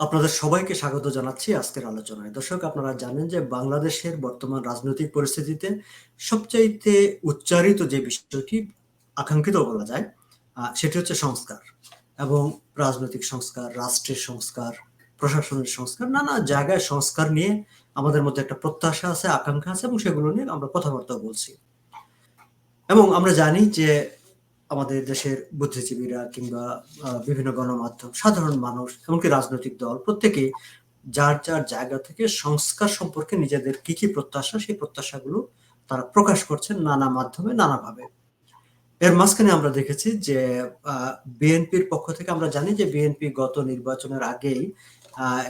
আপনাদের সবাইকে স্বাগত জানাচ্ছি আজকের আলোচনায়। দর্শক আপনারা জানেন যে বাংলাদেশের বর্তমান রাজনৈতিক পরিস্থিতিতে সবচাইতে উচ্চারিত যে বিষয়টি আকাঙ্ক্ষিত বলা যায় সেটি হচ্ছে সংস্কার এবং রাজনৈতিক সংস্কার, রাষ্ট্রের সংস্কার, প্রশাসনের সংস্কার, নানা জায়গায় সংস্কার নিয়ে আমাদের মধ্যে একটা প্রত্যাশা আছে, আকাঙ্ক্ষা আছে এবং সেগুলো নিয়ে আমরা কথাবার্তা বলছি। এবং আমরা জানি যে আমাদের দেশের বুদ্ধিজীবীরা কিংবা বিভিন্ন গণমাধ্যম, সাধারণ মানুষ, এমনকি রাজনৈতিক দল প্রত্যেকেই যার, যার জায়গা থেকে সংস্কার সম্পর্কে নিজেদের কি, কি প্রত্যাশা সেই প্রত্যাশাগুলো তারা প্রকাশ করছেন নানা মাধ্যমে নানাভাবে। এর মাঝখানে আমরা দেখেছি যে বিএনপির পক্ষ থেকে আমরা জানি যে বিএনপি গত নির্বাচনের আগেই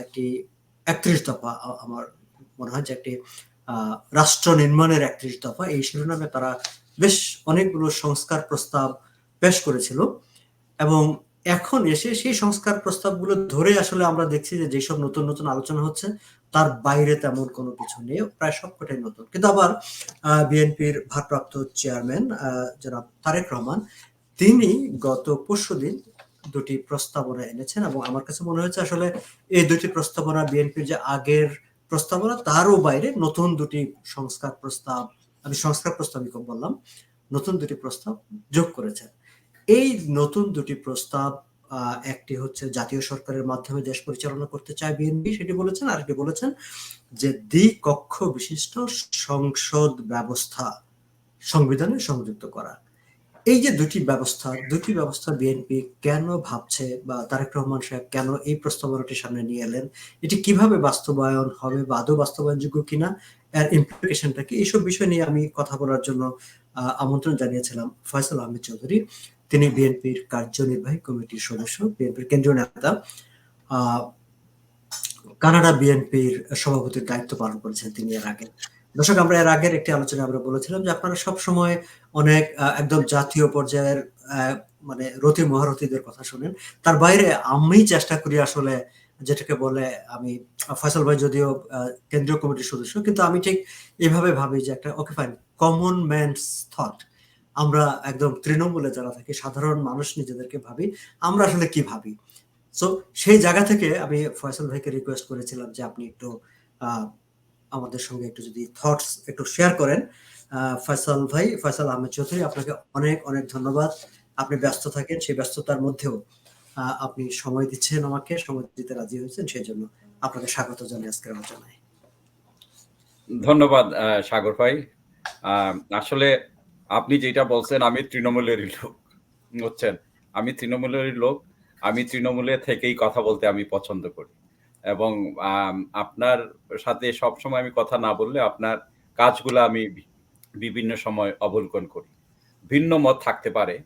একটি ৩১ দফা আমার মনে হয় যে একটি রাষ্ট্র নির্মাণের ৩১ দফা এই শিরোনামে তারা বেশ অনেকগুলো সংস্কার প্রস্তাব পেশ করেছিল এবং এখন এসে সেই সংস্কার প্রস্তাবগুলো ধরে আসলে আমরা দেখছি যে যেসব নতুন, নতুন আলোচনা হচ্ছে তার বাইরে তেমন কোনো কিছু নেই। প্রায় সবকটাই নতুন। কিন্তু আবার বিএনপির ভারপ্রাপ্ত চেয়ারম্যান জনাব তারেক রহমান তিনি গত পরশুদিন ২ টি প্রস্তাবনা এনেছেন এবং আমার কাছে মনে হয়েছে আসলে এই দুটি প্রস্তাবনা বিএনপির যে আগের প্রস্তাবনা তারও বাইরে নতুন দুটি সংস্কার প্রস্তাব, আমি সংস্কার প্রস্তাবই খুব বললাম, নতুন দুটি প্রস্তাব যোগ করেছেন। এই নতুন দুটি প্রস্তাব একটি হচ্ছে জাতীয় সরকারের মাধ্যমে দেশ পরিচালনা করতে চায় বিএনপি সেটি বলেছেন। আরেকটি বলেছেন যে দ্বিকক্ষ বিশিষ্ট সংসদ ব্যবস্থা সংবিধানে সংযুক্ত করা। এই যে দুটি ব্যবস্থা, দুটি ব্যবস্থা বিএনপি কেন ভাবছে বা তারেক রহমান সাহেব কেন এই প্রস্তাবনাটি সামনে নিয়ে এলেন? এটি কীভাবে বাস্তবায়ন হবে বা আদৌ বাস্তবায়নযোগ্য কিনা? এর ইমপ্লিকেশন টা কি? এইসব বিষয় নিয়ে আমি কথা বলার জন্য আমন্ত্রণ জানিয়েছিলাম ফয়সাল আহমেদ চৌধুরী। তিনি বিএনপির কার্যনির্বাহী কমিটির সদস্য, বিএনপির কেন্দ্রীয় নেতা। কানাডা বিএনপির সভাপতির দায়িত্ব পালন করেছেন তিনি এর আগে। দর্শক আমরা এর আগের একটি আলোচনায় আমরা বলেছিলাম যে আপনারা সবসময় অনেক আ একদম জাতীয় পর্যায়ের মানে রতি মহারথীদের কথা শোনেন। তার বাইরে আমি চেষ্টা করি আসলে যেটাকে বলে আমি ফয়সাল ভাই যদিও কেন্দ্রীয় কমিটির সদস্য কিন্তু আমি ঠিক এভাবে ভাবি যে একটা okay fine common man's thought আমরা একদম তৃণমূলে যারা থাকি সাধারণ মানুষ নিজেদেরকে ভাবি, আমরা আসলে কি ভাবি? সো সেই জায়গা থেকে আমি ফয়সাল ভাইকে রিকোয়েস্ট করেছিলাম যে আপনি একটু আমাদের সঙ্গে একটু যদি থটস একটু শেয়ার করেন। ফয়সাল ভাই, ফয়সাল আহমেদ চৌধুরী আপনাকে অনেক, অনেক ধন্যবাদ। আপনি ব্যস্ত থাকেন। সেই ব্যস্ততার মধ্যেও আপনি সময় দিচ্ছেন আমাকে, সময় দিতে রাজি হয়েছেন সেই জন্য আপনাকে স্বাগত জানাই আজকের আলোচনায়। ধন্যবাদ সাগর ভাই। আসলে আপনি যেটা বলছেন, আমি তৃণমূলেরই লোক। বুঝছেন? আমি তৃণমূলেরই লোক। আমি তৃণমূলে থেকেই কথা বলতে আমি পছন্দ করি। এবং আপনার সাথে সবসময় আমি কথা না বললে আপনার কাজগুলো আমি বিভিন্ন সময় অবলোকন করি। ভিন্ন মত থাকতে পারে।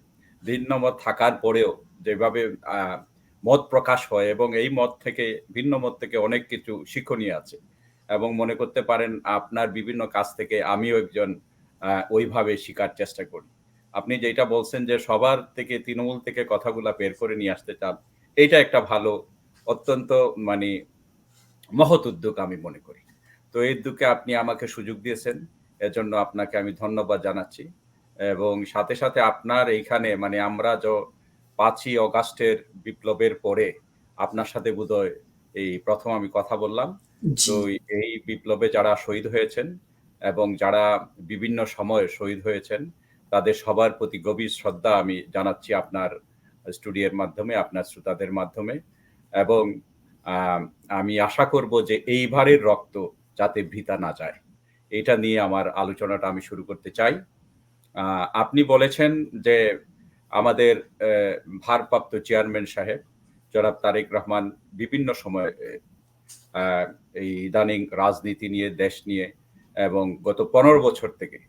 ভিন্ন মত থাকার পরেও যেভাবে মত প্রকাশ হয় এবং এই মত থেকে, ভিন্ন মত থেকে অনেক কিছু শিক্ষণীয় আছে। এবং মনে করতে পারেন, আপনার বিভিন্ন কাজ থেকে আমিও একজন ওইভাবে শিকার চেষ্টা করি। আপনি যেটা বলছেন যে সবার থেকে তৃণমূল থেকে কথাগুলা বের করে নিয়ে আসতে চান। এটা একটা ভালো অত্যন্ত মানে মহৎ উদ্যোগ আমি মনে করি। তো এই উদ্যোগে আপনি আমাকে সুযোগ দিয়েছেন। এজন্য আপনাকে আমি ধন্যবাদ জানাচ্ছি। এবং সাথে, সাথে আপনার এইখানে মানে আমরা য ৫ই অগাস্টের বিপ্লবের পরে আপনার সাথে বোধহয় এই প্রথম আমি কথা বললাম। তো এই বিপ্লবে যারা শহীদ হয়েছেন এবং যারা বিভিন্ন সময়ে শহীদ হয়েছেন তাদের সবার প্রতি গভীর শ্রদ্ধা আমি জানাচ্ছি আপনার স্টুডিওর মাধ্যমে, আপনার শ্রোতাদের মাধ্যমে। এবং আমি আশা করব যে এইবারের রক্ত যাতে ভিতা না যায়। এটা নিয়ে আমার আলোচনাটা আমি শুরু করতে চাই। আপনি বলেছেন যে আমাদের ভারপ্রাপ্ত চেয়ারম্যান সাহেব জনাব তারেক রহমান বিভিন্ন সময়ে এই ইদানিং রাজনীতি নিয়ে, দেশ নিয়ে এবং গত ১৫ বছর থেকে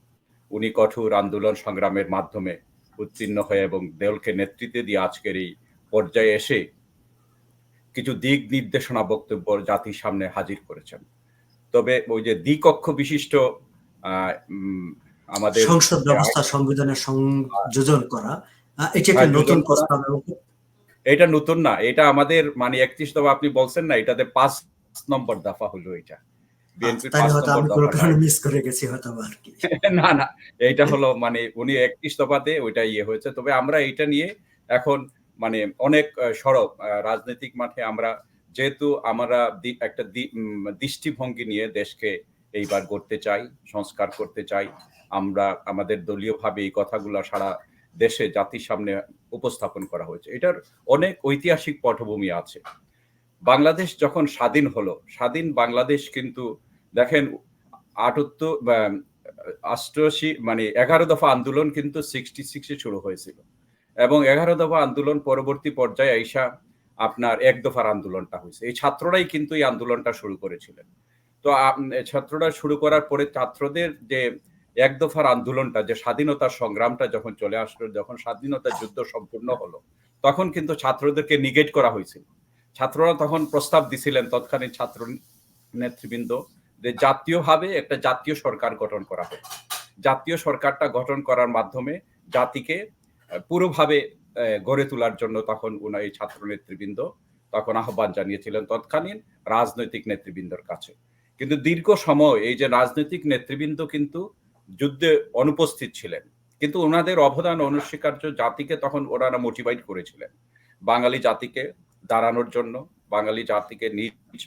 উনি কঠোর আন্দোলন সংগ্রামের মাধ্যমে উত্তীর্ণ হয়ে এবং দলকে নেতৃত্ব দিয়ে আজকের এই পর্যায়ে এসে কিছু দিক নির্দেশনা বক্তব্য জাতির সামনে হাজির করেছেন। তবে ওই যে দ্বিকক্ষ বিশিষ্ট আমাদের সংসদ ব্যবস্থা আইন সংবিধানে আ সংযোজন করা এটি একটি নতুন প্রস্তাব এটা নতুন না। এটা আমাদের মানে ৩১ দফা আপনি বলছেন না এটাতে পাঁচ নম্বর দফা হলো এটা। বিএনপির তাইলে ৫ হয়তো নম্বর আমি কোনো দফাটা কারণে মিস করে গেছি হয়তোবা আরকি। না, না। এইটা হলো মানে উনি ৩১ দফাতে ওইটা ইয়ে হয়েছে। তবে আমরা এইটা নিয়ে এখন মানে অনেক সরব রাজনৈতিক মাঠে আমরা যেহেতু আমরা একটা দৃষ্টিভঙ্গি নিয়ে দেশকে এইবার করতে চাই সংস্কার করতে চাই আমরা আমাদের দলীয়ভাবে এই কথাগুলো সারা দেশে জাতির সামনে উপস্থাপন করা হয়েছে এটার অনেক ঐতিহাসিক পটভূমি আছে বাংলাদেশ যখন স্বাধীন হলো, স্বাধীন বাংলাদেশ কিন্তু দেখেন আটাত্তর অষ্টআশি মানে এগারো দফা আন্দোলন কিন্তু সিক্সটি সিক্সে শুরু হয়েছিল। এবং এগারো দফা আন্দোলন পরবর্তী পর্যায়ে আইসা আপনার এক দফার আন্দোলনটা হয়েছে। এই ছাত্ররাই কিন্তু এই আন্দোলনটা শুরু করেছিলেন। তো ছাত্ররা শুরু করার পরে ছাত্রদের যে এক দফার আন্দোলনটা, যে স্বাধীনতার সংগ্রামটা যখন চলে আসলো, যখন স্বাধীনতা যুদ্ধ সম্পূর্ণ হলো, তখন কিন্তু ছাত্রদেরকে নিগেট করা হয়েছিল। ছাত্ররা তখন প্রস্তাব দিছিলেন তৎকালীন ছাত্র নেতৃবৃন্দ যে জাতীয়ভাবে একটা জাতীয় সরকার গঠন করা হোক। জাতীয় সরকারটা গঠন করার মাধ্যমে জাতিকে পুরোভাবে গড়ে তোলার জন্য তখন উনার এই ছাত্র নেতৃবৃন্দ তখন আহ্বান জানিয়েছিলেন তৎকালীন রাজনৈতিক নেতৃবৃন্দর কাছে। কিন্তু দীর্ঘ সময় এই যে রাজনৈতিক নেতৃবৃন্দ কিন্তু যুদ্ধে অনুপস্থিত ছিলেন। কিন্তু ওনাদের অবদান, অনস্বীকার্য জাতিকে তখন ওনারা মোটিভেট করেছিলেন। বাঙালি জাতিকে দাঁড়ানোর জন্য, বাঙালি জাতিকে নিজ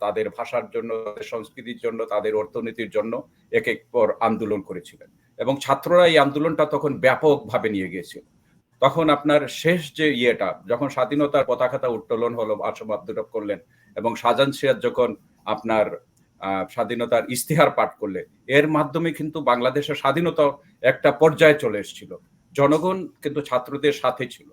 তাদের ভাষার জন্য সংস্কৃতির জন্য, তাদের অর্থনীতির জন্য এক এক পর আন্দোলন করেছিলেন। এবং ছাত্ররা এই আন্দোলনটা তখন ব্যাপকভাবে নিয়ে গিয়েছিল। তখন আপনার শেষ যে ইয়েটা, যখন স্বাধীনতার পতাকাটা উত্তোলন হলো, আসম আব্দুর রব করলেন এবং শাহজাহান সিরাজ যখন আপনার স্বাধীনতার ইস্তিহার পাঠ করলে এর মাধ্যমে কিন্তু বাংলাদেশের স্বাধীনতা একটা পর্যায়ে চলে এসেছিল। জনগণ কিন্তু ছাত্রদের সাথে ছিল।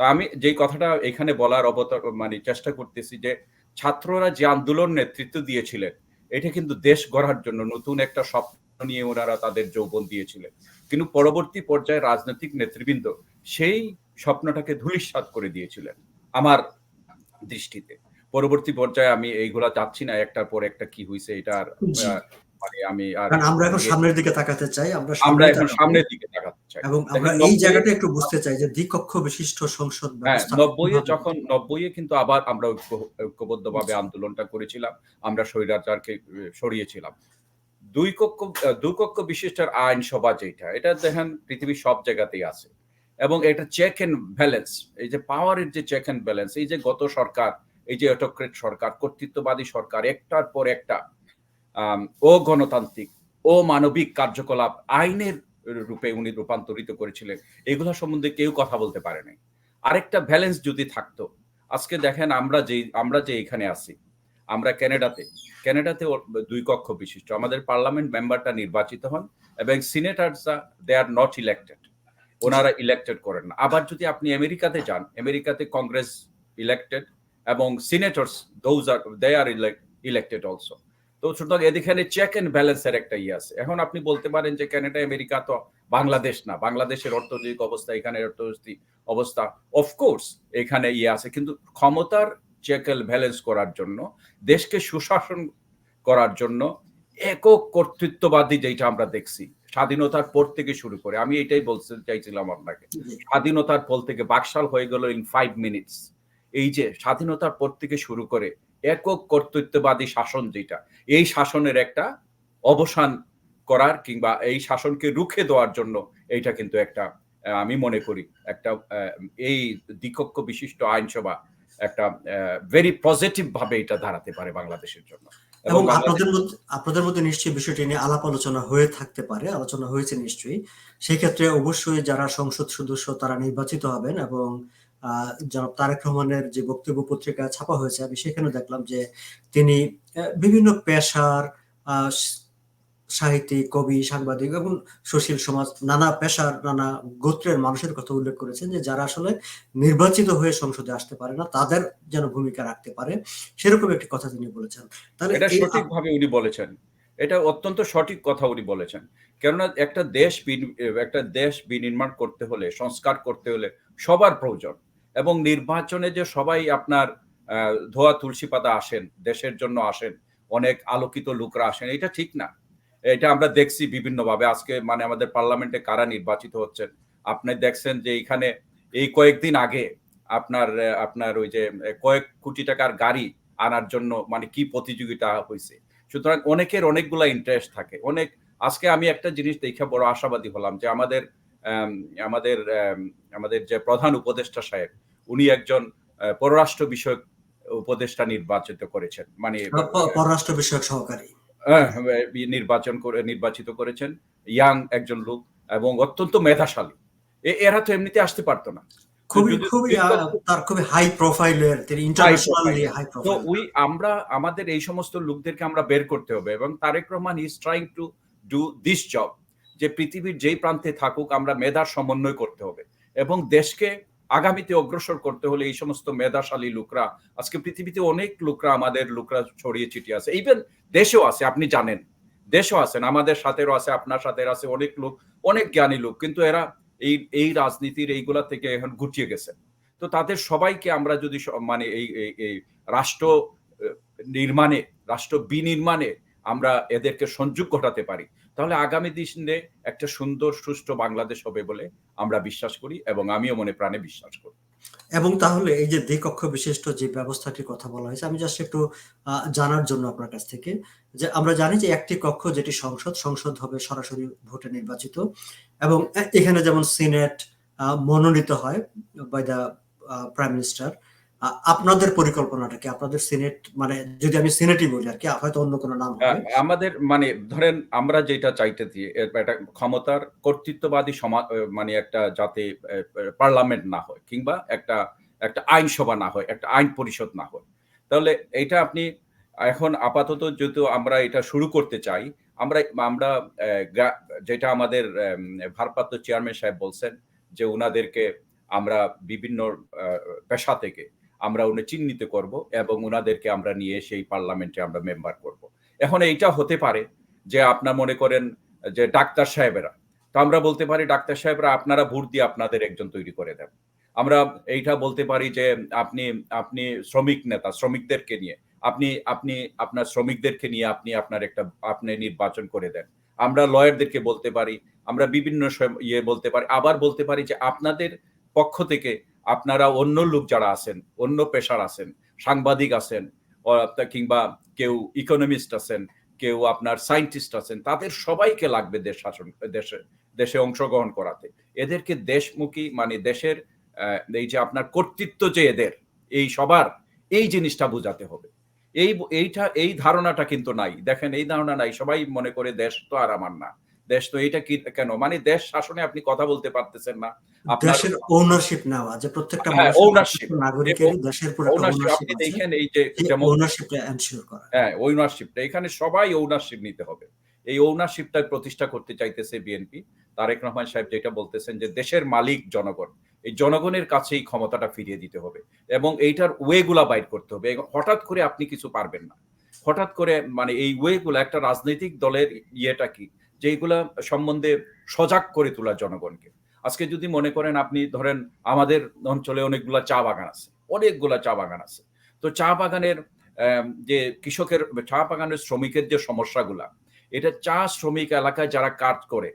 তা আমি যেই কথাটা এখানে বলার অবতার মানে চেষ্টা করতেছি যে ছাত্ররা যে আন্দোলন নেতৃত্ব দিয়েছিলেন এটা কিন্তু দেশ গড়ার জন্য নতুন একটা স্বপ্ন নিয়ে ওনারা তাদের যৌবন দিয়েছিলেন। কিন্তু পরবর্তী পর্যায়ে রাজনৈতিক নেতৃবৃন্দ সেই স্বপ্নটাকে ধূলিসাৎ করে দিয়েছিলেন আমার দৃষ্টিতে। পরবর্তী পর্যায়ে আমি এইগুলা যাচ্ছি না একটার পর একটা কি হয়েছে এটা মানে আমি আর আমরা এখন সামনের দিকে তাকাতে চাই আমরা আমরা এখন সামনের দিকে তাকাতে চাই। এবং আমরা এই জায়গাটা একটু বুঝতে চাই যে দ্বিকক্ষ বিশিষ্ট সংসদ হ্যাঁ ব্যবস্থা নব্বই যখন নব্বই কিন্তু আবার আমরা ঐক্যবদ্ধভাবে আন্দোলনটা করেছিলাম আমরা স্বৈরাচারকে সরিয়েছিলাম। দুই কক্ষ দুই কক্ষ বিশিষ্টের আইনসভা যেটা এটা দেখেন পৃথিবীর সব জায়গাতেই আছে। এবং এটা চেক এন্ড ব্যালেন্স এই যে পাওয়ারের যে চেক এন্ড ব্যালেন্স এই যে গত সরকার এই যে অটোক্রেট সরকার কর্তৃত্ববাদী সরকার একটার পর একটা ও গণতান্ত্রিক ও মানবিক কার্যকলাপ আইনের রূপে উনি রূপান্তরিত করেছিলেন, এগুলো সম্বন্ধে কেউ কথা বলতে পারে নাই। আরেকটা ব্যালেন্স যদি থাকতো, আজকে দেখেন আমরা যে আমরা যে এখানে আছি, আমরা ক্যানাডাতে ক্যানাডাতে দুই কক্ষ বিশিষ্ট, আমাদের পার্লামেন্ট মেম্বারটা নির্বাচিত হন এবং সিনেটার্সরা দে আর নট ইলেক্টেড ওনারা ইলেক্টেড করেন না। আবার যদি আপনি আমেরিকাতে যান, আমেরিকাতে কংগ্রেস ইলেক্টেড এবং senators those are they are elected also তো সুতরাং এদিকে চেক এন্ড ব্যালেন্সের একটা ইয়ে আছে। এখন আপনি বলতে পারেন যে ক্যানাডা আমেরিকা তো বাংলাদেশ না বাংলাদেশের অর্থনৈতিক অবস্থা এখানে অর্থনৈতিক অবস্থা অফকোর্স এখানে ইয়ে আছে। কিন্তু ক্ষমতার চেক এন্ড ব্যালেন্স করার জন্য দেশকে সুশাসন করার জন্য একক কর্তৃত্ববাদী যেটা আমরা দেখছি স্বাধীনতার পর থেকে শুরু করে আমি এটাই বলতে চাইছিলাম আপনাকে স্বাধীনতার পর থেকে বাকশাল হয়ে গেল ইন ফাইভ মিনিটস এই যে স্বাধীনতার পর থেকে শুরু করে একক কর্তৃত্ববাদী শাসন যেটা এই শাসনের একটা অবসান করার কিংবা এই শাসনকে রুখে দেওয়ার জন্য এইটা কিন্তু একটা আমি মনে করি একটা এই দ্বিকক্ষ বিশিষ্ট আইনসভা একটা ভেরি পজিটিভ ভাবে এটা দাঁড়াতে পারে বাংলাদেশের জন্য। এবং আপনাদের মধ্যে আপনাদের মধ্যে নিশ্চয়ই বিষয়টি নিয়ে আলাপ আলোচনা হয়ে থাকতে পারে আলোচনা হয়েছে নিশ্চয়ই। সেই ক্ষেত্রে অবশ্যই যারা সংসদ সদস্য তারা নির্বাচিত হবেন এবং জনাব তারেক রহমানের যে বক্তব্য পত্রিকা ছাপা হয়েছে আমি সেখানে দেখলাম যে তিনি বিভিন্ন পেশার আহ, সাহিত্যিক কবি সাংবাদিক এবং সুশীল সমাজ নানা পেশার নানা গোত্রের মানুষের কথা উল্লেখ করেছেন যে যারা আসলে নির্বাচিত হয়ে সংসদে আসতে পারে না তাদের যেন ভূমিকা রাখতে পারে সেরকম একটি কথা তিনি বলেছেন। তাহলে এটা সঠিকভাবে উনি বলেছেন। এটা অত্যন্ত সঠিক কথা উনি বলেছেন। কেননা একটা দেশ একটা দেশ বিনির্মাণ করতে হলে সংস্কার করতে হলে সবার প্রয়োজন। এবং নির্বাচনে যে সবাই আপনার ধোয়া তুলসী পাতা আসেন দেশের জন্য আসেন অনেক আলোকিত লোকরা আসেন এটা ঠিক না। এটা আমরা দেখছি বিভিন্নভাবে। আজকে মানে আমাদের পার্লামেন্টে কারা নির্বাচিত হচ্ছেন? আপনি দেখছেন যে এখানে এই কয়েকদিন আগে আপনার আপনার ওই যে কয়েক কোটি টাকার গাড়ি আনার জন্য মানে কি প্রতিযোগিতা হয়েছে সুতরাং অনেকের অনেকগুলা ইন্টারেস্ট থাকে। অনেক আজকে আমি একটা জিনিস দেখে বড় আশাবাদী হলাম যে আমাদের আম, আমাদের আম, আমাদের যে প্রধান উপদেষ্টা সাহেব উনি একজন পররাষ্ট্র বিষয়ক উপদেষ্টা নির্বাচিত করেছেন। মানে পররাষ্ট্র বিষয়ক সহকারী। নির্বাচন করে নির্বাচিত করেছেন। ইয়াং একজন লোক এবং অত্যন্ত মেধাশালী। এরা তো এমনিতে আসতে পারতো না। খুবই খুবই তার খুবই হাই প্রোফাইলের তিনি ইন্টারন্যাশনালি হাই তো প্রোফাইল উই আমরা আমাদের এই সমস্ত লোকদেরকে আমরা বের করতে হবে এবং Tarique Rahman is trying to do this job যে পৃথিবীর যেই প্রান্তে থাকুক আমরা মেধার সমন্বয় করতে হবে এবং দেশকে আগামীতে অগ্রসর করতে হলে এই সমস্ত মেধাশালী লোকরা, আজকে পৃথিবীতে অনেক লোকরা আমাদের লোকরা ছড়িয়ে ছিটিয়ে আছে। ইভেন দেশেও আছে, আপনি জানেন। দেশও আছেন আমাদের সাথেও আছে, আপনার সাথে আছে অনেক লোক, অনেক জ্ঞানী লোক, কিন্তু এরা এই এই রাজনীতির এইগুলা থেকে এখন গুটিয়ে গেছে। তো তাদের সবাইকে আমরা যদি মানে এই, এই- রাষ্ট্র নির্মাণে, রাষ্ট্র বিনির্মাণে আমরা এদেরকে সংযোগ ঘটাতে পারি। তাহলে আগামী দিনে একটা সুন্দর, সুষ্ঠু বাংলাদেশ হবে বলে আমরা বিশ্বাস করি এবং আমিও মনে প্রাণে বিশ্বাস করি। এবং তাহলে এই যে দ্বিকক্ষ বিশিষ্ট যে ব্যবস্থাটির কথা বলা হয়েছে, আমি জাস্ট একটু জানার জন্য আপনার কাছ থেকে যে আমরা জানি যে একটি কক্ষ যেটি সংসদ সংসদ হবে সরাসরি ভোটে নির্বাচিত এবং এখানে যেমন সিনেট মনোনীত হয় বাই দ্য প্রাইম মিনিস্টার আপনাদের পরিকল্পনাটা কি? আপনাদের সিনেট মানে যদি আমি সিনেটই বলি আর কি, হয়তো অন্য কোনো নাম আমাদের মানে ধরেন আমরা যেটা চাইতে একটা ক্ষমতার কর্তৃত্ববাদী সমাজ মানে একটা যাতে পার্লামেন্ট না হয়, কিংবা একটা একটা আইনসভা না হয়, একটা আইন পরিষদ না হয়। তাহলে এটা আপনি, এখন আপাতত যেহেতু আমরা এটা শুরু করতে চাই, আমরা আমরা যেটা আমাদের ভারপ্রাপ্ত চেয়ারম্যান সাহেব বলছেন যে উনাদেরকে আমরা বিভিন্ন পেশা থেকে আমরা উনি চিহ্নিত করব এবং উনাদেরকে আমরা নিয়ে সেই পার্লামেন্টে আমরা মেম্বার করব। এখন এইটা হতে পারে যে আপনার মনে করেন যে ডাক্তার সাহেবেরা, তো আমরা বলতে পারি ডাক্তার সাহেবরা আপনারা ভোট দিয়ে আপনাদের একজন তৈরি করে দেন। আমরা এইটা বলতে পারি যে আপনি আপনি শ্রমিক নেতা, শ্রমিকদেরকে নিয়ে, আপনি আপনি আপনার শ্রমিকদেরকে নিয়ে আপনি আপনার একটা, আপনি নির্বাচন করে দেন। আমরা লয়ারদেরকে বলতে পারি, আমরা বিভিন্ন ইয়ে বলতে পারি, আবার বলতে পারি যে আপনাদের পক্ষ থেকে আপনারা অন্য লোক যারা আছেন, অন্য পেশার আছেন, সাংবাদিক আছেন কিংবা কেউ ইকোনমিস্ট আছেন, কেউ আপনার সায়েন্টিস্ট আছেন, তাদের সবাইকে লাগবে দেশ শাসন, দেশে দেশে অংশগ্রহণ করাতে। এদেরকে দেশমুখী মানে দেশের এই যে আপনার কর্তৃত্ব যে এদের, এই সবার, এই জিনিসটা বোঝাতে হবে। এই, এইটা, এই ধারণাটা কিন্তু নাই। দেখেন, এই ধারণা নাই। সবাই মনে করে দেশ তো আর আমার না। দেশ তো এইটা কি কেন? মানে দেশ শাসনে আপনি কথা বলতে পারতেছেন না। দেশের ওনারশিপ নেওয়া যে প্রত্যেকটা হ্যাঁ, ownership। প্রত্যেকটা নাগরিকেরই দেশের পুরো ওনারশিপ আপনি দেখেন এই যে ওনারশিপটা এনশিওর করা। হ্যাঁ ওনারশিপটা এখানে সবাই ওনারশিপ নিতে হবে। এই ওনারশিপটা প্রতিষ্ঠা করতে চাইতেছে বিএনপি। তারেক রহমান সাহেব যেটা বলতেছেন যে দেশের মালিক জনগণ। এই জনগণের কাছেই ক্ষমতাটা ফিরিয়ে দিতে হবে এবং এইটার ওয়েগুলা বাইর করতে হবে। হঠাৎ করে আপনি কিছু পারবেন না। হঠাৎ করে মানে এই ওয়েগুলো একটা রাজনৈতিক দলের ইয়েটা কি? যে এইগুলা সম্বন্ধে সজাগ করে তোলা জনগণকে। আজকে যদি মনে করেন আপনি ধরেন আমাদের অঞ্চলে অনেকগুলা চা বাগান আছে, অনেকগুলা চা বাগান আছে। তো চা বাগানের যে কৃষকের, চা বাগানের শ্রমিকের যে সমস্যাগুলা, এটা চা শ্রমিক এলাকায় যারা কাজ করে,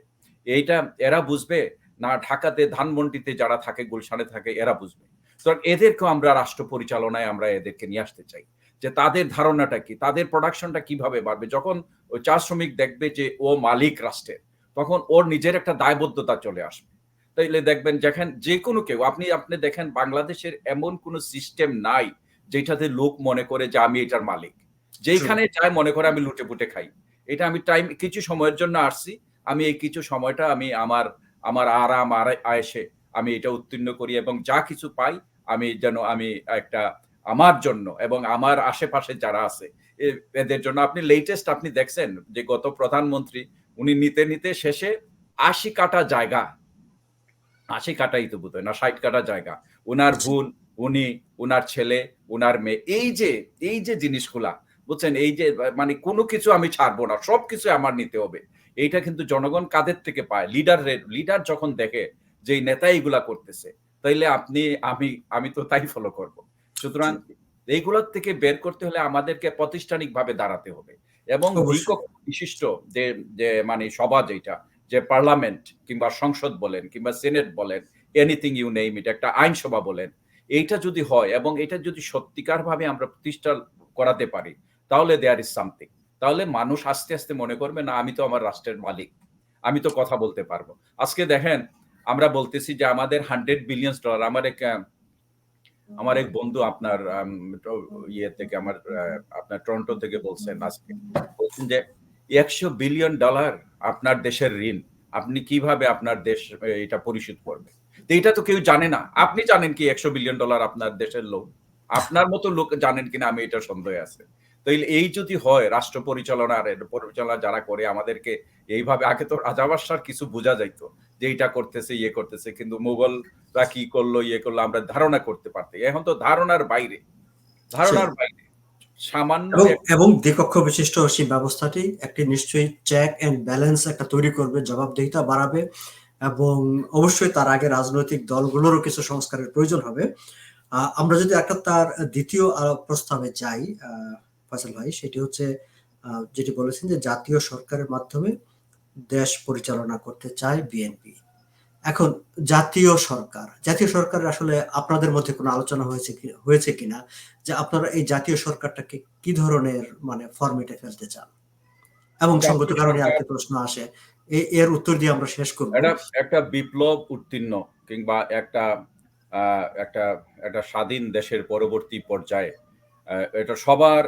এইটা এরা বুঝবে, না ঢাকাতে ধানমন্ডিতে যারা থাকে, গুলশানে থাকে, এরা বুঝবে। তো এদেরকেও আমরা রাষ্ট্র পরিচালনায় আমরা এদেরকে নিয়ে আসতে চাই। যে তাদের ধারণাটা কি তাদের প্রোডাকশনটা কীভাবে বাড়বে? যখন ওই চা শ্রমিক দেখবে যে ও মালিক রাষ্ট্রের তখন ওর নিজের একটা দায়বদ্ধতা চলে আসবে। তাইলে দেখবেন যেখান যে কোনো কেউ আপনি আপনি দেখেন বাংলাদেশের এমন কোনো সিস্টেম নাই যেটাতে লোক মনে করে যে আমি এটার মালিক। যেখানে চায় মনে করে আমি লুটে পুটে খাই। এটা আমি টাইম কিছু সময়ের জন্য আসছি আমি এই কিছু সময়টা আমি আমার আমার আরাম আর আয়েসে আমি এটা উত্তীর্ণ করি এবং যা কিছু পাই আমি যেন আমি একটা আমার জন্য এবং আমার আশেপাশে যারা আছে এদের জন্য আপনি লেটেস্ট আপনি দেখছেন যে গত প্রধানমন্ত্রী উনি নিতে নিতে শেষে আশি কাটা জায়গা আশি কাটাই তো বোধহয় না ষাট কাটা জায়গা। উনার বোন উনি উনার ছেলে উনার মেয়ে এই যে এই যে জিনিসগুলা বুঝছেন? এই যে মানে কোনো কিছু আমি ছাড়বো না সব কিছু আমার নিতে হবে। এইটা কিন্তু জনগণ কাদের থেকে পায়? লিডারের লিডার যখন দেখে যে নেতা এইগুলা করতেছে তাইলে আপনি আমি আমি তো তাই ফলো করব। সুতরাং এইগুলোর থেকে বের করতে হলে আমাদেরকে প্রাতিষ্ঠানিক ভাবে দাঁড়াতে হবে। এবং বিশিষ্ট যে যে মানে সভা যেটা যে পার্লামেন্ট কিংবা সংসদ বলেন কিংবা সেনেট বলেন এনিথিং ইউ নেইম ইট একটা আইনসভা বলেন এইটা যদি হয় এবং এটা যদি সত্যিকার ভাবে আমরা প্রতিষ্ঠা করাতে পারি তাহলে দেয়ার ইজ সামথিং তাহলে মানুষ আস্তে আস্তে মনে করবে না আমি তো আমার রাষ্ট্রের মালিক। আমি তো কথা বলতে পারব। আজকে দেখেন আমরা বলতেছি যে আমাদের হান্ড্রেড বিলিয়ন ডলার আমার এক আমার এক বন্ধু আপনার ইয়ে থেকে আমার আপনার টরন্টো থেকে বলছেন আজকে। বলছেন যে, একশো বিলিয়ন ডলার আপনার দেশের ঋণ, আপনি কীভাবে আপনার দেশ এটা পরিশোধ করবেন? তো এটা তো কেউ জানে না। আপনি জানেন কি একশো বিলিয়ন ডলার আপনার দেশের লোক আপনার মতো লোক জানেন কিনা? আমি এটা সন্দেহ আছে। তো এই- যদি হয় রাষ্ট্র পরিচালনার পরিচালনা যারা করে আমাদেরকে এইভাবে আগে তো রাজাবাসার কিছু বোঝা যাইতো যে এটা করতেছে ইয়ে করতেছে কিন্তু মোগলরা কি করল ইয়ে করল আমরা ধারণা করতে পারতাম এখন তো ধারণার বাইরে ধারণার বাইরে। সামান্য এবং দ্বিকক্ষ বিশিষ্ট সেই ব্যবস্থাটি একটি নিশ্চয়ই চেক এন্ড ব্যালেন্স একটা তৈরি করবে জবাবদিহিতা বাড়াবে এবং অবশ্যই তার আগে রাজনৈতিক দলগুলোরও কিছু সংস্কারের প্রয়োজন হবে। আহ, আমরা যদি একটা তার দ্বিতীয় প্রস্তাবে যাই আহ, ফয়সাল ভাই সেটি হচ্ছে যেটি বলেছেন যে জাতীয় সরকারের মাধ্যমে দেশ পরিচালনা করতে চায় বিএনপি এখন জাতীয় সরকার জাতীয় সরকারের আসলে আপনাদের মধ্যে কোনো আলোচনা হয়েছে কি হয়েছে কিনা? যে আপনারা এই জাতীয় সরকারটাকে কি ধরনের মানে ফরম্যাটে ফেলতে চান? এবং সঙ্গত কারণে সরকার- আরেকটি প্রশ্ন আসে এর উত্তর দিয়ে আমরা শেষ করব। একটা একটা বিপ্লব উত্তীর্ণ কিংবা একটা আহ, একটা একটা স্বাধীন দেশের পরবর্তী পর্যায়ে আহ, এটা সবার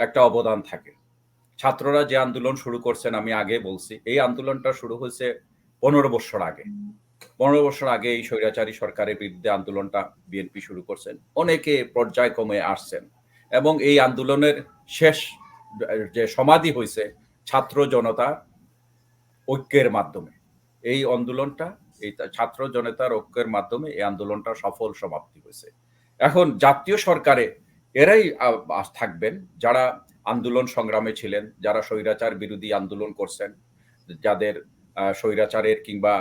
একটা অবদান থাকে। ছাত্ররা যে আন্দোলন শুরু করছেন, আমি আগে বলছি, এই আন্দোলনটা শুরু হয়েছে পনেরো বছর আগে। পনেরো বছর আগে এই স্বৈরাচারী সরকারের বিরুদ্ধে আন্দোলনটা বিএনপি শুরু করছেন। অনেকে পর্যায়ক্রমে আসছেন এবং এই আন্দোলনের শেষ যে সমাধি হয়েছে ছাত্র জনতা ঐক্যের মাধ্যমে। এই আন্দোলনটা, এই ছাত্র জনতার ঐক্যের মাধ্যমে এই আন্দোলনটা সফল সমাপ্তি হয়েছে। এখন জাতীয় সরকারে এরাই থাকবেন যারা আন্দোলন সংগ্রামে ছিলেন, যারা স্বৈরাচার বিরোধী আন্দোলন করছেন, যাদের স্বৈরাচারের কিংবা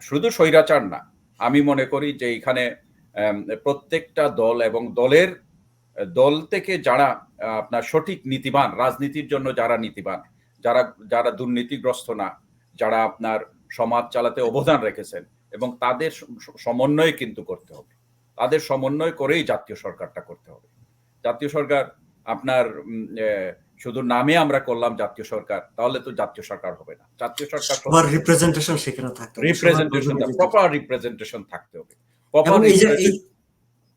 শুধু স্বৈরাচার না, আমি মনে করি যে এখানে প্রত্যেকটা দল এবং দলের, দল থেকে যারা আপনার সঠিক নীতিবান, রাজনীতির জন্য যারা নীতিবান, যারা যারা দুর্নীতিগ্রস্ত না, যারা আপনার সমাজ চালাতে অবদান রেখেছেন এবং তাদের সমন্বয় কিন্তু করতে হবে। তাদের সমন্বয় করেই জাতীয় সরকারটা করতে হবে। জাতীয় সরকার আপনার শুধু নামে আমরা করলাম জাতীয় সরকার তাহলে তো জাতীয় সরকার হবে না। জাতীয় সরকার রিপ্রেজেন্টেশন সেখানে থাকতে রিপ্রেজেন্টেশন প্রপার রিপ্রেজেন্টেশন থাকতে হবে। এবং প্রপার এই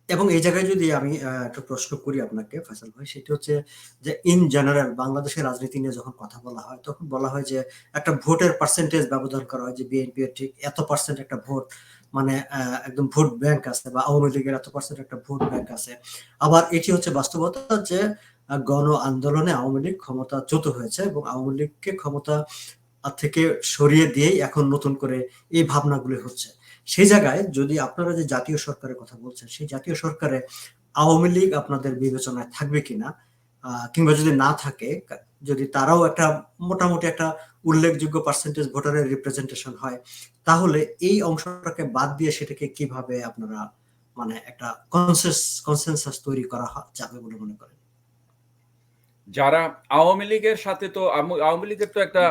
এবং এই জায়গায় যদি আমি একটা প্রশ্ন করি আপনাকে ফয়সাল ভাই সেটি হচ্ছে যে ইন জেনারেল বাংলাদেশের রাজনীতি নিয়ে যখন কথা বলা হয় তখন বলা হয় যে একটা ভোটের পার্সেন্টেজ ব্যবধান করা হয় যে বিএনপি ঠিক এত পার্সেন্ট একটা ভোট মানে একদম ভোট ব্যাংক আছে বা আওয়ামী লীগের এত পার্সেন্ট একটা ভোট ব্যাংক আছে। আবার এটি হচ্ছে বাস্তবতা যে গণ আন্দোলনে আওয়ামী লীগ ক্ষমতাচ্যুত হয়েছে এবং আওয়ামী লীগকে ক্ষমতা থেকে সরিয়ে দিয়েই এখন নতুন করে এই ভাবনাগুলি হচ্ছে। সেই জায়গায় যদি আপনারা যে জাতীয় সরকারের কথা বলছেন, সেই জাতীয় সরকারে আওয়ামী লীগ আপনাদের বিবেচনায় থাকবে কিনা কিংবা যদি না থাকে যদি তারাও একটা মোটামুটি একটা উল্লেখযোগ্য পার্সেন্টেজ ভোটারের রিপ্রেজেন্টেশন হয় তাহলে এই অংশটাকে বাদ দিয়ে সেটাকে কীভাবে আপনারা মানে একটা কনসেস তৈরি করা যাবে বলে মনে করেন? যারা আওয়ামী লীগের সাথে তো আওয়ামী লীগের তো একটা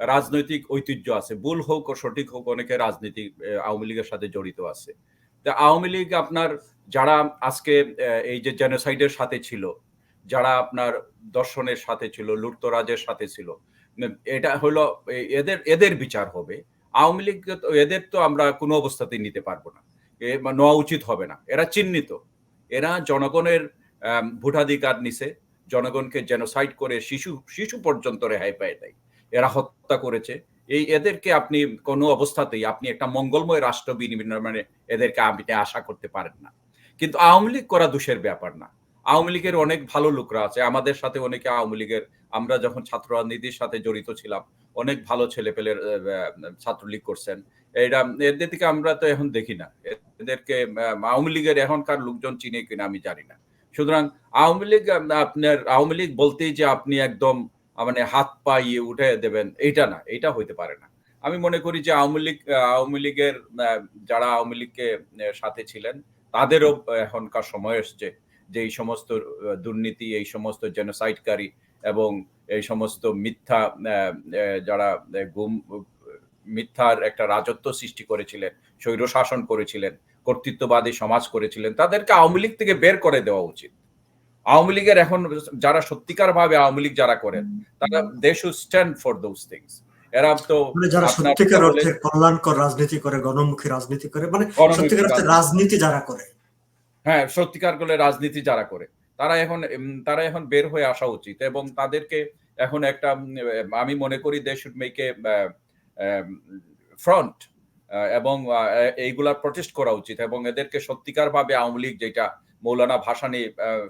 রাজনৈতিক ঐতিহ্য আছে। ভুল হোক ও সঠিক হোক অনেকে রাজনীতি আওয়ামী লীগের সাথে জড়িত আছে। তা আওয়ামী লীগ আপনার যারা আজকে এই যে জেনোসাইডের সাথে ছিল, যারা আপনার দর্শনের সাথে ছিল, লুটতরাজের সাথে ছিল এটা হলো এদের এদের বিচার হবে। আওয়ামী লীগ এদের তো আমরা কোনো অবস্থাতেই নিতে পারব না। এ নেওয়া উচিত হবে না। এরা চিহ্নিত। এরা জনগণের ভোটাধিকার নিছে। জনগণকে জেনোসাইড করে শিশু শিশু পর্যন্ত রেহাই পায় দেয় এরা হত্যা করেছে। এই এদেরকে আপনি কোনো অবস্থাতেই, আপনি একটা মঙ্গলময় রাষ্ট্র বিনির্মাণে এদেরকে আপনি আশা করতে পারেন না। কিন্তু আওয়ামী লীগ করা দোষের ব্যাপার না। আওয়ামী লীগের অনেক ভালো লোকরা আছে। আমাদের সাথে অনেকে আওয়ামী লীগের, আমরা যখন ছাত্র রাজনীতির সাথে জড়িত ছিলাম, অনেক ভালো ছেলেপেলের ছাত্রলীগ করছেন। এটা এদের থেকে আমরা তো এখন দেখি না। এদেরকে আওয়ামী লীগের এখনকার লোকজন চিনে কিনা আমি জানি না। সুতরাং আওয়ামী লীগ আপনার আওয়ামী লীগ বলতেই যে আপনি একদম মানে হাত পা ইয়ে উঠে দেবেন এইটা না, এটা হইতে পারে না। আমি মনে করি যে আওয়ামী লীগ আওয়ামী লীগের যারা আওয়ামী লীগকে সাথে ছিলেন, তাদেরও এখনকার সময় এসছে। যে এই সমস্ত দুর্নীতি এই সমস্ত জেনোসাইডকারী এবং এই সমস্ত মিথ্যা যারা গুম মিথ্যার একটা রাজত্ব সৃষ্টি করেছিলেন স্বৈর শাসন করেছিলেন কর্তৃত্ববাদী সমাজ করেছিলেন তাদেরকে আওয়ামী লীগ থেকে বের করে দেওয়া উচিত আওয়ামী লীগের এখন যারা সত্যিকার ভাবে আওয়ামী লীগ যারা করেন তারা they should stand for those things এরা তো মানে যারা সত্যিকার অর্থে কল্যাণকর রাজনীতি করে গণমুখী রাজনীতি করে মানে সত্যিকার অর্থে। রাজনীতি যারা করে হ্যাঁ সত্যিকার করে রাজনীতি যারা করে, তারা এখন তারা এখন বের হয়ে আসা উচিত এবং তাদেরকে এখন একটা আমি মনে করি they should make a front এবং এইগুলা প্রটেস্ট করা উচিত এবং এদেরকে সত্যিকার ভাবে আওয়ামী লীগ যেটা মৌলানা ভাসানী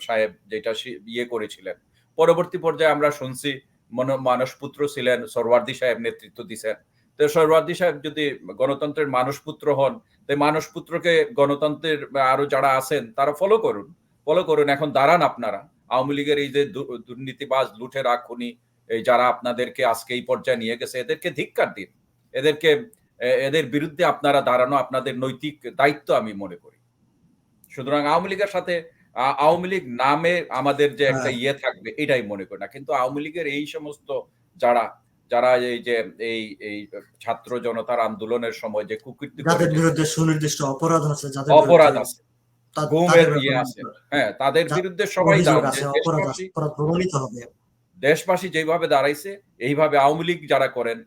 সাহেব যেটা ইয়ে করেছিলেন, পরবর্তী পর্যায়ে আমরা শুনছি মন- মানসপুত্র ছিলেন, সরওয়ার্দী সাহেব নেতৃত্ব দিছেন। তো সরওয়ার্দী সাহেব যদি গণতন্ত্রের মানসপুত্র হন তো এই মানসপুত্রকে গণতন্ত্রের আরও যারা আছেন তারা ফলো করুন। ফলো করুন এখন দাঁড়ান আপনারা। আওয়ামী লীগের এই যে দুর্নীতিবাজ লুঠেরা খুনি এই যারা আপনাদেরকে আজকে এই পর্যায়ে নিয়ে গেছে এদেরকে ধিক্কার দিন। এদেরকে এদের বিরুদ্ধে আপনারা দাঁড়ানো আপনাদের নৈতিক দায়িত্ব আমি মনে করি। সুতরাং আওয়ামী লীগের সাথে আওয়ামী লীগ নামে আমাদের যে একটা হ্যাঁ। ইয়ে থাকবে এটাই মনে করি না। কিন্তু আওয়ামী লীগের এই সমস্ত যারা যারা এই যে এই এই ছাত্র জনতার আন্দোলনের সময় যে কুকীর্তি যাদের বিরুদ্ধে সুনির্দিষ্ট অপরাধ আছে যাদের অপরাধ আছে তাদের ইয়ে আছে। হ্যাঁ তাদের বিরুদ্ধে সবাই প্রমাণিত হবে। দেশবাসী যেভাবে দাঁড়াইছে এইভাবে আওয়ামী লীগ যারা করেন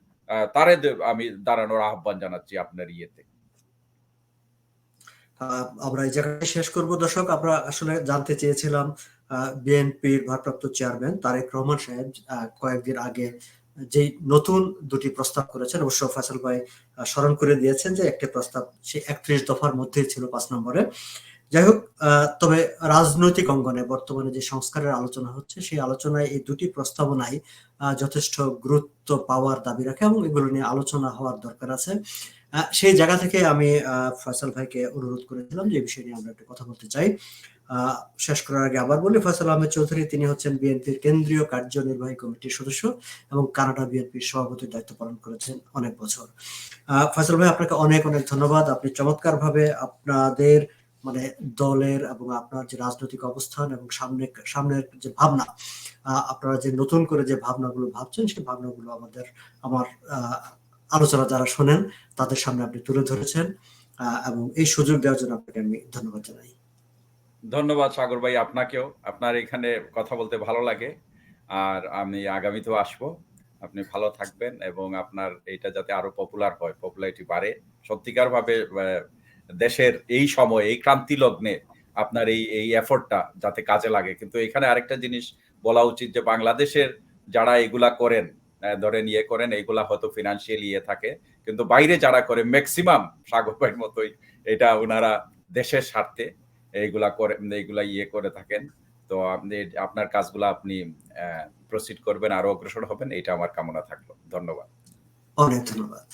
তারে আমি দাঁড়ানোর আহ্বান জানাচ্ছি আপনার ইয়েতে। আমরা এই জায়গায় শেষ করব। দর্শক আমরা আসলে জানতে চেয়েছিলাম বিএনপির ভারপ্রাপ্ত চেয়ারম্যান তারেক রহমান সাহেব কয়েকদিন আগে যেই নতুন দুটি প্রস্তাব করেছেন, অবশ্য ফয়সাল ভাই স্মরণ করে দিয়েছেন যে একটি প্রস্তাব সেই একত্রিশ দফার মধ্যেই ছিল পাঁচ নম্বরে। যাই হোক তবে রাজনৈতিক অঙ্গনে বর্তমানে যে সংস্কারের আলোচনা হচ্ছে, সেই আলোচনায় এই দুটি প্রস্তাবনাই যথেষ্ট গুরুত্ব পাওয়ার দাবি রাখে এবং এগুলো নিয়ে আলোচনা হওয়ার দরকার আছে। সেই জায়গা থেকে আমি ফয়সাল ভাইকে অনুরোধ করেছিলাম যে বিষয় নিয়ে আমরা একটু কথা বলতে চাই। শেষ করার আগে আবার বলি, ফয়সাল আহমেদ চৌধুরী, তিনি হচ্ছেন বিএনপির কেন্দ্রীয় কার্যনির্বাহী কমিটির সদস্য এবং কানাডা বিএনপির সভাপতির দায়িত্ব পালন করেছেন অনেক বছর। ফয়সাল ভাই, আপনাকে অনেক অনেক ধন্যবাদ। আপনি চমৎকার ভাবে আপনাদের মানে দলের এবং আপনার যে রাজনৈতিক অবস্থান এবং সামনে, সামনের যে ভাবনা আপনারা যে নতুন করে যে ভাবনাগুলো ভাবছেন, সেই ভাবনাগুলো আমাদের, আমার আলোচনা যারা শোনেন, তাদের সামনে আপনি তুলে ধরেছেন। এবং এই সুযোগ দেওয়ার জন্য আপনাকে আমি ধন্যবাদ জানাই। ধন্যবাদ সাগর ভাই আপনাকেও। আপনার এখানে কথা বলতে ভালো লাগে। আর আমি আগামীতেও আসব। আপনি ভালো থাকবেন এবং আপনার এটা যাতে আরও পপুলার হয় পপুলারিটি বাড়ে। সত্যিকার ভাবে দেশের এই সময়, এই ক্রান্তি লগ্নে আপনার এই এই এফোর্টটা যাতে কাজে লাগে। কিন্তু এখানে আরেকটা জিনিস বলা উচিত যে, বাংলাদেশের যারা এগুলা করেন ধরেন ইয়ে করেন, এইগুলা হয়তো ফিনান্সিয়াল ইয়ে থাকে। কিন্তু বাইরে যারা করে ম্যাক্সিমাম সাগর ভাইয়ের মতোই এটা ওনারা দেশের স্বার্থে এইগুলা করে, এইগুলা ইয়ে করে থাকেন। তো আপনি, আপনার কাজগুলো আপনি প্রসিড করবেন, আরও অগ্রসর হবেন এটা আমার কামনা থাকল। ধন্যবাদ। অনেক ধন্যবাদ।